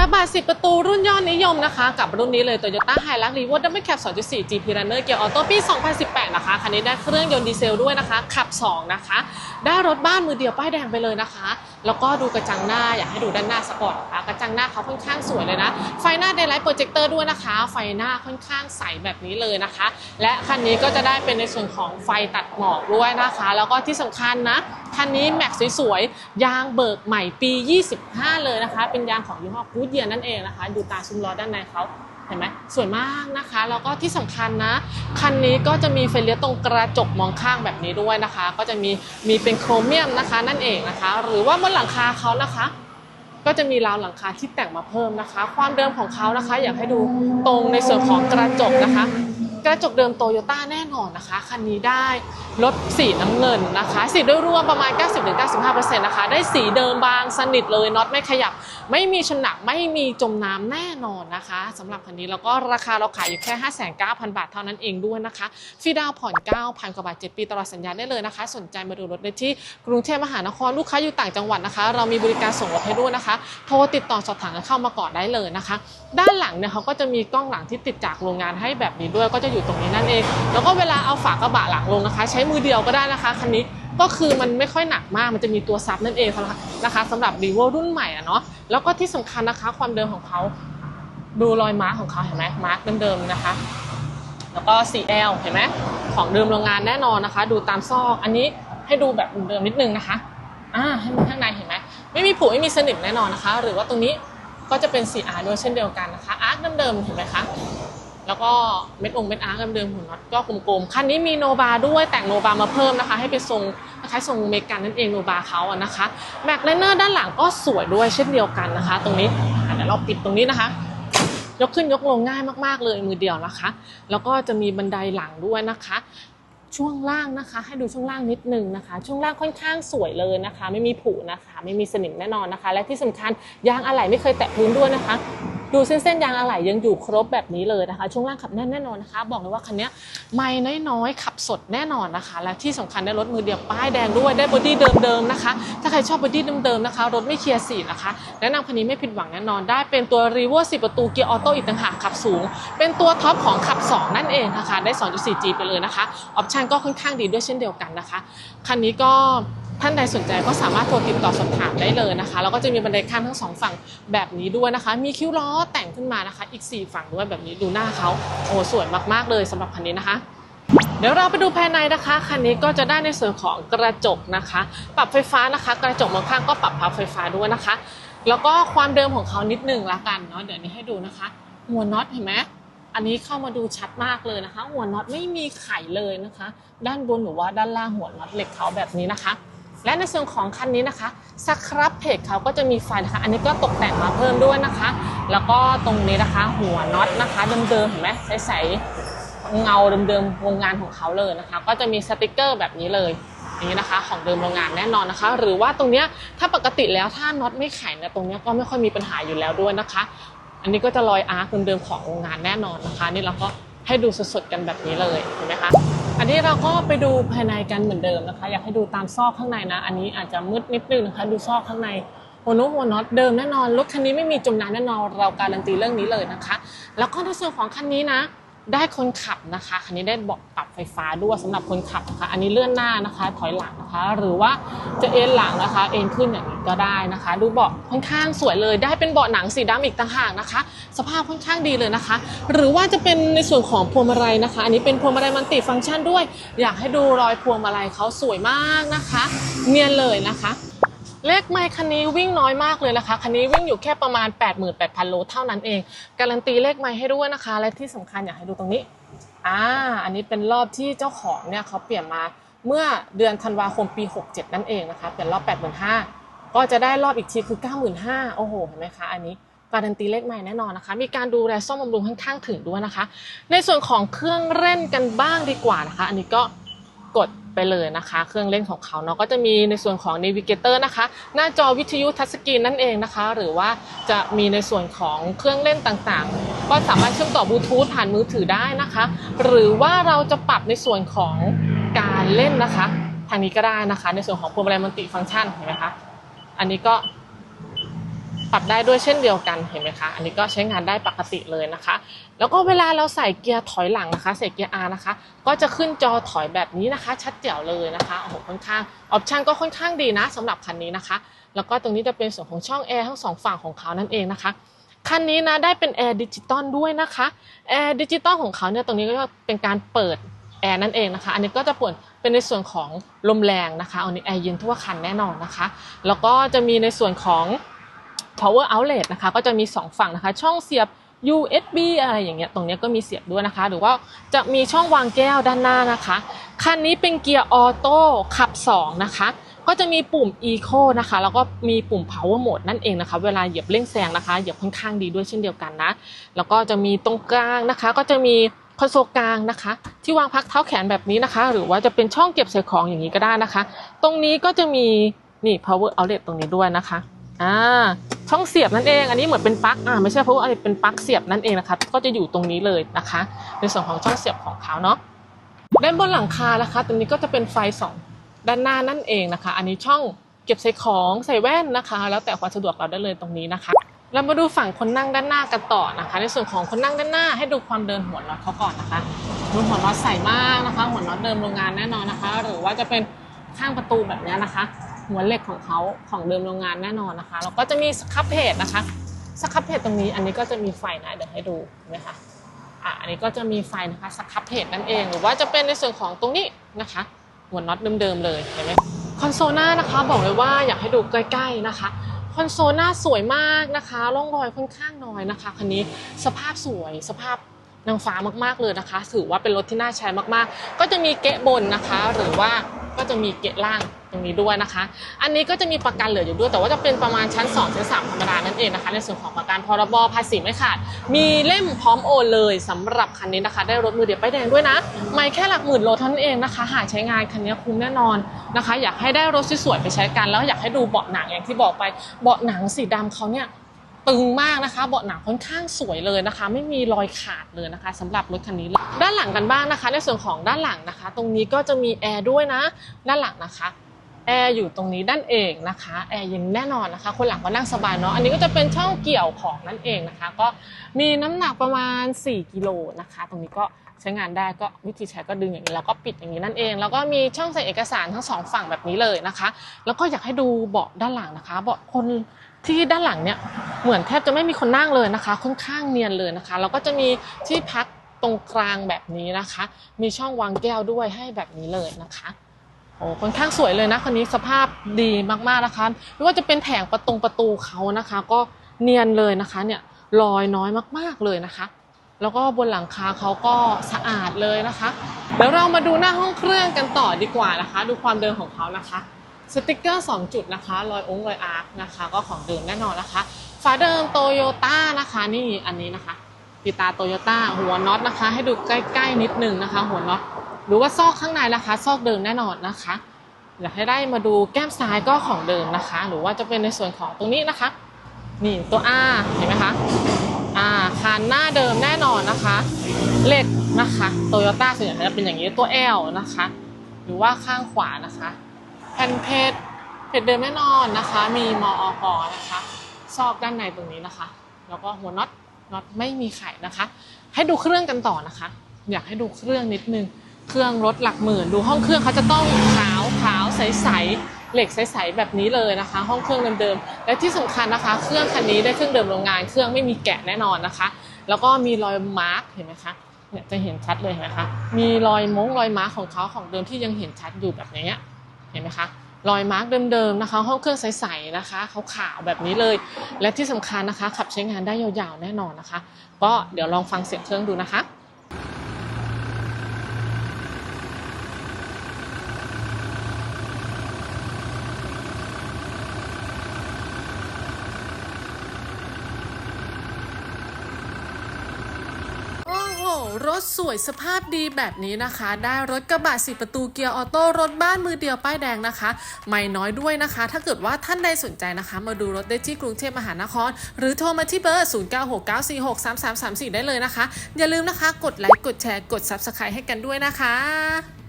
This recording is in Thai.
ระบาด10 ประตูรุ่นยอดนิยมนะคะ กับรุ่นนี้เลย Toyota Hilux Revo Double Cab 2.4 GP Runner เกียร์ออโต้ปี 2018 นะคะ คันนี้ได้เครื่องยนต์ดีเซลด้วยนะคะ ขับ 2 นะคะ ได้รถบ้านมือเดียวป้ายแดงไปเลยนะคะ แล้วก็ดูกระจังหน้า อยากให้ดูด้านหน้าสปอร์ตนะคะกระจังหน้าเขาค่อนข้างสวยเลยนะ ไฟหน้า Daylight Projector ด้วยนะคะ ไฟหน้าค่อนข้างใสแบบนี้เลยนะคะ และคันนี้ก็จะได้เป็นในส่วนของไฟตัดหมอกด้วยนะคะ แล้วก็ที่สำคัญนะคันนี้แม็กสวยๆ ยางเบิกใหม่ปี 25 เลยนะคะ เป็นยางของยี่ห้อกูดเยียนั่นเองนะคะ ดูตาซุ้มล้อด้านในเขาเห็นไหมสวยมากนะคะ แล้วก็ที่สำคัญนะ คันนี้ก็จะมีไฟเลี้ยวตรงกระจกมองข้างแบบนี้ด้วยนะคะ ก็จะมีมีเป็นโครเมียมนะคะนั่นเองนะคะ หรือว่าบนหลังคาเขานะคะ ก็จะมีราวหลังคาที่แต่งมาเพิ่มนะคะ ความเดิมของเขานะคะ อยากให้ดูตรงในส่วนของกระจกนะคะ กระจกเดิมโตโยต้าแน่นอนนะคะ คันนี้ได้รถสีน้ำเงินนะคะ สีโดยรวมประมาณ 90-95%นะคะ ได้สีเดิมบางสนิทเลยน็อตไม่ขยับ ไม่มีชนหนักไม่มีจมน้ำแน่นอนนะคะสำหรับคันนี้แล้วก็ราคาเราขายอยู่แค่ 59,000 บาทเท่านั้นเองด้วยนะคะฟรีดาวผ่อน 9,000 กว่าบาท 7 ปีตลอดสัญญาได้เลยนะคะ สนใจมาดูรถได้ที่กรุงเทพมหานครลูกค้าอยู่ต่างจังหวัดนะคะ เรามีบริการส่งรถให้ด้วยนะคะ โทรติดต่อสอบถามเข้ามาก่อนได้เลยนะคะ ด้านหลังเนี่ยเขาก็จะมีกล้องหลังที่ติดจากโรงงานให้แบบนี้ด้วยก็จะอยู่ตรงนี้นั่นเอง แล้วก็เวลาเอาฝากระบะหลังลงนะคะ ใช้มือเดียวก็ได้นะคะคันนี้ก็คือมันไม่ค่อยหนักมาก มันจะมีตัวซับนั่นเองนะคะสำหรับ r e v o รุ่นใหม่อะเนาะ แล้วก็ที่สำคัญนะคะความเดิมของเขาดูรอยมาร์คของเขาเห็นไหมมาร์คเดิมๆนะคะ แล้วก็ 4L เห็นไหมของเดิมโรงงานแน่นอนนะคะ ดูตามซอกอันนี้ให้ดูแบบเดิมนิดนึงนะคะอ่าให้มันข้างในเห็นไหมไม่มีผุไม่มีสนิมแน่นอนนะคะ หรือว่าตรงนี้ก็จะเป็น 4R ด้วยเช่นเดียวกันนะคะอาร์คเดิมๆเห็นไหมคะ แล้วก็เม็ดองเม็ดอาร์คเดิมๆหุ่นน็อตก็กลมๆคันนี้มีโนบาด้วยแต่งโนบามาเพิ่มนะคะ ให้เป็นทรงคล้ายทรงเมกันนั่นเองโนบาเขาอะนะคะแม็กไลเนอร์ด้านหลังก็สวยด้วยเช่นเดียวกันนะคะ ตรงนี้เดี๋ยวเราปิดตรงนี้นะคะ ยกขึ้นยกลงง่ายมากๆเลยมือเดียวนะคะ แล้วก็จะมีบันไดหลังด้วยนะคะช่วงล่างนะคะ ให้ดูช่วงล่างนิดนึงนะคะ ช่วงล่างค่อนข้างสวยเลยนะคะ ไม่มีผุนะคะ ไม่มีสนิมแน่นอนนะคะ และที่สำคัญยางอะไหล่ไม่เคยแตะพื้นด้วยนะคะ ดูเส้นเส้นยางอะไหล่ยังอยู่ครบแบบนี้เลยนะคะ ช่วงล่างขับแน่นแน่นอนนะคะ บอกเลยว่าคันนี้ไม่น้อยๆขับสดแน่นอนนะคะ และที่สำคัญได้รถมือเดียวป้ายแดงด้วยได้บอดี้เดิมๆนะคะ ถ้าใครชอบบอดี้เดิมๆนะคะ รถไม่เคลียร์สีนะคะแนะนำคันนี้ไม่ผิดหวังแน่นอน ได้เป็นตัวรีโว10ประตูเกียร์ออโต้อีกต่างหากขับสูง เป็นตัวท็อปของขับ 2 นั่นเองนะคะได้ 2.4G ไปเลยนะคะออปชันก็ค่อนข้างดีด้วยเช่นเดียวกันนะคะคันนี้ก็ ท่านใดสนใจก็สามารถโทรติดต่อสอบถามได้เลยนะคะ แล้วก็จะมีบันไดข้ามทั้งสองฝั่งแบบนี้ด้วยนะคะ มีคิ้วล้อแต่งขึ้นมานะคะ อีก 4 ฝั่งด้วยแบบนี้ดูหน้าเขาโอ้สวยมากๆเลยสำหรับคันนี้นะคะเดี๋ยวเราไปดูภายในนะคะคันนี้ก็จะได้ในส่วนของกระจกนะคะ ปรับไฟฟ้านะคะ กระจกมองข้างก็ปรับพับไฟฟ้าด้วยนะคะ แล้วก็ความเดิมของเขานิดนึงละกันเนาะเดี๋ยวนี้ให้ดูนะคะ หัวน็อตเห็นไหมอันนี้เข้ามาดูชัดมากเลยนะคะ หัวน็อตไม่มีไขเลยนะคะ ด้านบนหรือว่าด้านล่างหัวน็อตเหล็กเขาแบบนี้นะคะ และในส่วนของคันนี้นะคะสครับเพจเขาก็จะมีไฟนะคะ อันนี้ก็ตกแต่งมาเพิ่มด้วยนะคะ แล้วก็ตรงนี้นะคะ หัวน็อตนะคะเดิมๆเห็นไหมใสๆเงาเดิมๆโรงงานของเขาเลยนะคะ ก็จะมีสติกเกอร์แบบนี้เลยอย่างนี้นะคะของเดิมโรงงานแน่นอนนะคะ หรือว่าตรงเนี้ยถ้าปกติแล้วถ้าน็อตไม่แข็งนี่ยตรงเนี้ยก็ไม่ค่อยมีปัญหาอยู่แล้วด้วยนะคะ อันนี้ก็จะรอยอาร์คเดิมๆของโรงงานแน่นอนนะคะ นี่เราก็ให้ดูสดๆกันแบบนี้เลยเห็นไหมคะ อันนี้เราก็ไปดูภายในกันเหมือนเดิมนะคะ อยากให้ดูตามซอกข้างในนะ อันนี้อาจจะมืดนิดนึงนะคะ ดูซอกข้างในหัวนุหัวน็อตเดิมแน่นอนรถคันนี้ไม่มีจมน้ำแน่นอนเราการันตีเรื่องนี้เลยนะคะ แล้วก็ในส่วนของคันนี้นะ ได้คนขับนะคะคันนี้ได้เบอกปรับไฟฟ้าด้วยสำหรับคนขับนะคะ อันนี้เลื่อนหน้านะคะ ถอยหลังนะคะ หรือว่าจะเอ็นหลังนะคะ เอ็นขึ้นอย่างนี้ก็ได้นะคะ ดูเบาะค่อนข้างสวยเลย ได้เป็นเบาะหนังสีดำอีกต่างหากนะคะ สภาพค่อนข้างดีเลยนะคะ หรือว่าจะเป็นในส่วนของพวงมาลัยนะคะ อันนี้เป็นพวงมาลัยมันติฟังก์ชันด้วย อยากให้ดูรอยพวงมาลัยเขาสวยมากนะคะ เนียนเลยนะคะ เลขไมค์คันนี้วิ่งน้อยมากเลยนะคะ คันนี้วิ่งอยู่แค่ประมาณ 88,000 โลเท่านั้นเอง การันตีเลขไมค์ให้ด้วยนะคะ และที่สำคัญอยากให้ดูตรงนี้อ่าอันนี้เป็นรอบที่เจ้าของเนี่ยเขาเปลี่ยนมาเมื่อเดือนธันวาคมปี 67 นั่นเองนะคะ เป็นรอบ 85,000 ก็จะได้รอบอีกทีคือ 95,000 โอ้โห เห็นไหมคะ อันนี้การันตีเลขใหม่แน่นอนนะคะ มีการดูแลซ่อมบำรุงค่อนข้างถึงด้วยนะคะ ในส่วนของเครื่องเล่นกันบ้างดีกว่านะคะ อันนี้ก็ กดไปเลยนะคะ เครื่องเล่นของเขาเนาะก็จะมีในส่วนของ Navigator นะคะ หน้าจอวิทยุทัชสกรีนนั่นเองนะคะ หรือว่าจะมีในส่วนของเครื่องเล่นต่างๆ ก็สามารถเชื่อมต่อบลูทูธผ่านมือถือได้นะคะ หรือว่าเราจะปรับในส่วนของการเล่นนะคะ ทางนี้ก็ได้นะคะ ในส่วนของพวงมาลัยมัลติฟังก์ชันเห็นไหมคะอันนี้ก็ ปรับได้ด้วยเช่นเดียวกันเห็นไหมคะ อันนี้ก็ใช้งานได้ปกติเลยนะคะ แล้วก็เวลาเราใส่เกียร์ถอยหลังนะคะ ใส่เกียร์ R นะคะ ก็จะขึ้นจอถอยแบบนี้นะคะ ชัดเจ๋วเลยนะคะโอ้โหค่อนข้างออปชันก็ค่อนข้างดีนะสำหรับคันนี้นะคะ แล้วก็ตรงนี้จะเป็นส่วนของช่องแอร์ทั้งสองฝั่งของเขานั่นเองนะคะคันนี้นะได้เป็นแอร์ดิจิตอลด้วยนะคะแอร์ดิจิตอลของเขาเนี่ยตรงนี้ก็เป็นการเปิดแอร์นั่นเองนะคะ อันนี้ก็จะปิดเป็นในส่วนของลมแรงนะคะอันนี้แอร์เย็นทั่วคันแน่นอนนะคะ แล้วก็จะมีในส่วนของ power outlet นะคะก็จะมี 2 ฝั่งนะคะ ช่องเสียบ USB อะไรอย่างเงี้ยตรงเนี้ยก็มีเสียบด้วยนะคะ หรือว่าจะมีช่องวางแก้วด้านหน้านะคะ คันนี้เป็นเกียร์ออโต้ขับ 2 นะคะ ก็จะมีปุ่ม eco นะคะ แล้วก็มีปุ่ม power mode นั่นเองนะคะ เวลาเหยียบเร่งแซงนะคะเหยียบค่อนข้างดีด้วยเช่นเดียวกันนะ แล้วก็จะมีตรงกลางนะคะ ก็จะมีคอนโซลกลางนะคะ ที่วางพักเท้าแขนแบบนี้นะคะ หรือว่าจะเป็นช่องเก็บใส่ของอย่างนี้ก็ได้นะคะ ตรงนี้ก็จะมีนี่ power outlet ตรงนี้ด้วยนะคะอ่า ช่องเสียบนั่นเอง อันนี้เหมือนเป็นปลั๊กอ่าไม่ใช่ power outlet เป็นปลั๊กเสียบนั่นเองนะคะก็จะอยู่ตรงนี้เลยนะคะ ในส่วนของช่องเสียบของเขาเนาะด้านบนหลังคานะคะ ตรงนี้ก็จะเป็นไฟสองด้านหน้านั่นเองนะคะ อันนี้ช่องเก็บใส่ของใส่แว่นนะคะ แล้วแต่ความสะดวกเราได้เลยตรงนี้นะคะเรามาดูฝั่งคนนั่งด้านหน้ากันต่อนะคะ ในส่วนของคนนั่งด้านหน้าให้ดูความเดินหัวน็อตเขาก่อนนะคะดูหัวน็อตใสมากนะคะ หัวน็อตเดิมโรงงานแน่นอนนะคะ หรือว่าจะเป็นข้างประตูแบบนี้นะคะ หัวเหล็กของเขาของเดิมโรงงานแน่นอนนะคะแล้วก็จะมีสครับเพจนะคะสครับเพจตรงนี้อันนี้ก็จะมีไฟนะเดี๋ยวให้ดูเห็นไหมคะอะอันนี้ก็จะมีไฟนะคะสครับเพจนั่นเอง หรือว่าจะเป็นในส่วนของตรงนี้นะคะหัวน็อตเดิมๆเลยเห็นไหมคอนโซลหน้านะคะบอกเลยว่าอยากให้ดูใกล้ๆนะคะคอนโซลหน้าสวยมากนะคะร่องรอยค่อนข้างน้อยนะคะคันนี้สภาพสวยสภาพนางฟ้ามากๆเลยนะคะ ถือว่าเป็นรถที่น่าใช้มากๆ ก็จะมีเกะบนนะคะ หรือว่า ก็จะมีเกะล่างตรงนี้ด้วยนะคะ อันนี้ก็จะมีประกันเหลืออยู่ด้วย แต่ว่าจะเป็นประมาณชั้น 2 ชั้น 3 ธรรมดานั่นเองนะคะ ในส่วนของประกันพรบภาษีไม่ขาด มีเล่มพร้อมโอนเลยสำหรับคันนี้นะคะ ได้รถมือเดียวป้ายแดงด้วยนะ ไม่แค่หลักหมื่นโลเท่านั้นเองนะคะ หาใช้งานคันนี้คุ้มแน่นอนนะคะ อยากให้ได้รถสวยๆไปใช้กัน แล้วอยากให้ดูเบาะหนังอย่างที่บอกไป เบาะหนังสีดำเขาเนี่ย ตึงมากนะคะเบาะหนังค่อนข้างสวยเลยนะคะ ไม่มีรอยขาดเลยนะคะสำหรับรถคันนี้เลยด้านหลังกันบ้างนะคะ ในส่วนของด้านหลังนะคะ ตรงนี้ก็จะมีแอร์ด้วยนะ ด้านหลังนะคะแอร์อยู่ตรงนี้ด้านเองนะคะแอร์เย็นแน่นอนนะคะ คนหลังก็นั่งสบายเนาะอันนี้ก็จะเป็นช่องเกี่ยวของนั่นเองนะคะ ก็มีน้ำหนักประมาณ 4 กิโลนะคะ ตรงนี้ก็ ใช้งานได้ก็วิธีใช้ก็ดึงอย่างนี้แล้วก็ปิดอย่างนี้นั่นเอง แล้วก็มีช่องใส่เอกสารทั้งสองฝั่งแบบนี้เลยนะคะ แล้วก็อยากให้ดูเบาะด้านหลังนะคะ เบาะคนที่ด้านหลังเนี่ยเหมือนแทบจะไม่มีคนนั่งเลยนะคะ ค่อนข้างเนียนเลยนะคะแล้วก็จะมีที่พักตรงกลางแบบนี้นะคะ มีช่องวางแก้วด้วยให้แบบนี้เลยนะคะโอ้ค่อนข้างสวยเลยนะคันนี้สภาพดีมากๆนะคะไม่ว่าจะเป็นแถงประตูประตูเขานะคะ ก็เนียนเลยนะคะเนี่ยรอยน้อยมากๆเลยนะคะ แล้วก็บนหลังคาเขาก็สะอาดเลยนะคะเดี๋ยวเรามาดูหน้าห้องเครื่องกันต่อดีกว่านะคะ ดูความเดิมของเขานะคะสติกเกอร์ 2 จุดนะคะรอยองค์รอยอาร์คนะคะ ก็ของเดิมแน่นอนนะคะฝาเดิมโตโยต้านะคะนี่อันนี้นะคะปีตาโตโยต้าหัวน็อตนะคะ ให้ดูใกล้ๆนิดนึงนะคะ หัวน็อตหรือว่าซอกข้างในนะคะ ซอกเดิมแน่นอนนะคะอยากให้ได้มาดูแก้มซ้ายก็ของเดิมนะคะ หรือว่าจะเป็นในส่วนของตรงนี้นะคะ นี่ตัว R เห็นไหมคะ อ่าคานหน้าเดิมแน่นอนนะคะเหล็กนะคะโตโยต้าส่วนใหญ่จะเป็นอย่างนี้ตัว L นะคะ หรือว่าข้างขวานะคะแผ่นเพจเพจเดิมแน่นอนนะคะ มีมออกนะคะซอกด้านในตรงนี้นะคะ แล้วก็หัวน็อตน็อตไม่มีไข่นะคะ ให้ดูเครื่องกันต่อนะคะ อยากให้ดูเครื่องนิดนึง เครื่องรถหลักหมื่น ดูห้องเครื่องเขาจะต้องขาวขาวใสๆ เหล็กใสๆแบบนี้เลยนะคะ ห้องเครื่องเดิมๆและที่สำคัญนะคะ เครื่องคันนี้ได้เครื่องเดิมโรงงาน เครื่องไม่มีแกะแน่นอนนะคะ แล้วก็มีรอยมาร์กเห็นไหมคะเนี่ยจะเห็นชัดเลยเห็นไหมคะ มีรอยม้งรอยมาร์กของเขาของเดิมที่ยังเห็นชัดอยู่แบบนี้เห็นไหมคะรอยมาร์กเดิมๆนะคะ ห้องเครื่องใสๆนะคะขาวๆแบบนี้เลย และที่สำคัญนะคะ ขับใช้งานได้ยาวๆแน่นอนนะคะ ก็เดี๋ยวลองฟังเสียงเครื่องดูนะคะ รถสวยสภาพดีแบบนี้นะคะ ได้รถกระบะสีประตูเกียร์ออโต้รถบ้านมือเดียวป้ายแดงนะคะ ไม่น้อยด้วยนะคะ ถ้าเกิดว่าท่านใดสนใจนะคะ มาดูรถได้ที่กรุงเทพมหานคร หรือโทรมาที่เบอร์ 0969463334 ได้เลยนะคะ อย่าลืมนะคะ กดไลค์กดแชร์กด Subscribe ให้กันด้วยนะคะ